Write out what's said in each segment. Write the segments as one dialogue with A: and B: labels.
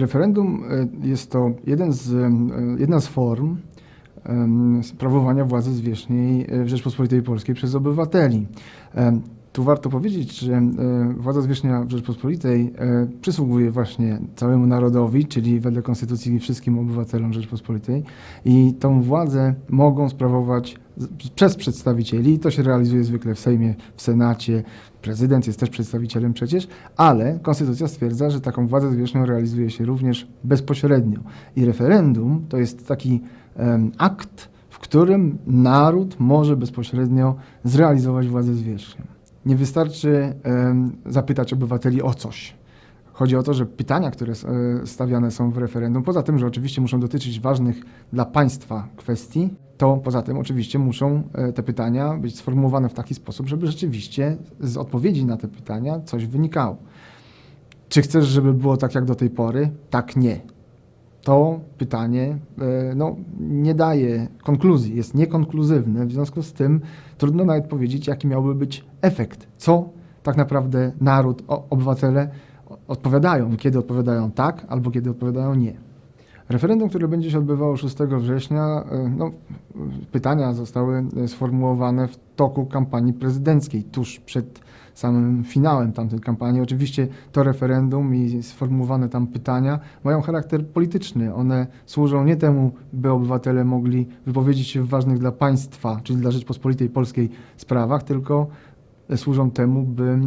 A: Referendum e, jest to jeden z, e, jedna z form em, sprawowania władzy zwierzchniej e, w Rzeczpospolitej Polskiej przez obywateli. Tu warto powiedzieć, że e, władza zwierzchnia Rzeczpospolitej e, przysługuje właśnie całemu narodowi, czyli wedle konstytucji wszystkim obywatelom Rzeczpospolitej i tą władzę mogą sprawować przez przedstawicieli. To się realizuje zwykle w Sejmie, w Senacie. Prezydent jest też przedstawicielem przecież, ale konstytucja stwierdza, że taką władzę zwierzchnią realizuje się również bezpośrednio. I referendum to jest taki em, akt, w którym naród może bezpośrednio zrealizować władzę zwierzchnią. Nie wystarczy zapytać obywateli o coś. Chodzi o to, że pytania, które e, stawiane są w referendum, poza tym, że oczywiście muszą dotyczyć ważnych dla państwa kwestii, to poza tym oczywiście muszą e, te pytania być sformułowane w taki sposób, żeby rzeczywiście z odpowiedzi na te pytania coś wynikało. Czy chcesz, żeby było tak jak do tej pory? Tak, nie. To pytanie e, no, nie daje konkluzji, jest niekonkluzywne, w związku z tym trudno nawet powiedzieć, jaki miałby być efekt, co tak naprawdę naród, obywatele odpowiadają, kiedy odpowiadają tak, albo kiedy odpowiadają nie. Referendum, które będzie się odbywało 6 września, e, no, pytania zostały e, sformułowane w toku kampanii prezydenckiej, tuż przed samym finałem tamtej kampanii. Oczywiście to referendum i sformułowane tam pytania mają charakter polityczny. One służą nie temu, by obywatele mogli wypowiedzieć się w ważnych dla państwa, czyli dla Rzeczpospolitej Polskiej sprawach, tylko e, służą temu, by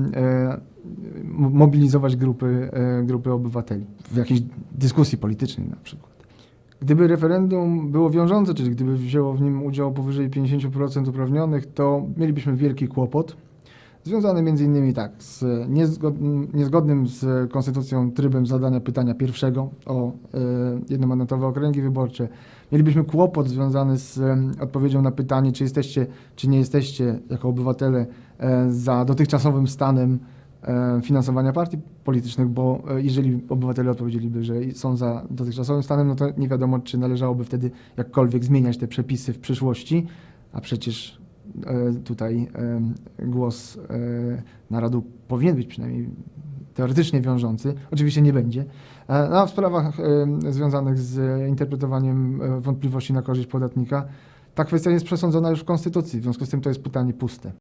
A: mobilizować grupy, grupy obywateli w jakiejś dyskusji politycznej na przykład. Gdyby referendum było wiążące, czyli gdyby wzięło w nim udział powyżej 50% uprawnionych, to mielibyśmy wielki kłopot, związany innymi tak, z niezgodnym, niezgodnym z konstytucją trybem zadania pytania pierwszego o e, jednomandatowe okręgi wyborcze. Mielibyśmy kłopot związany z em, odpowiedzią na pytanie, czy jesteście, czy nie jesteście jako obywatele e, za dotychczasowym stanem finansowania partii politycznych, bo e, jeżeli obywatele odpowiedzieliby, że są za dotychczasowym stanem, no to nie wiadomo, czy należałoby wtedy jakkolwiek zmieniać te przepisy w przyszłości, a przecież e, tutaj e, głos e, narodu powinien być przynajmniej teoretycznie wiążący. Oczywiście nie będzie. E, no, A w sprawach e, związanych z interpretowaniem e, wątpliwości na korzyść podatnika, ta kwestia jest przesądzona już w Konstytucji, w związku z tym to jest pytanie puste.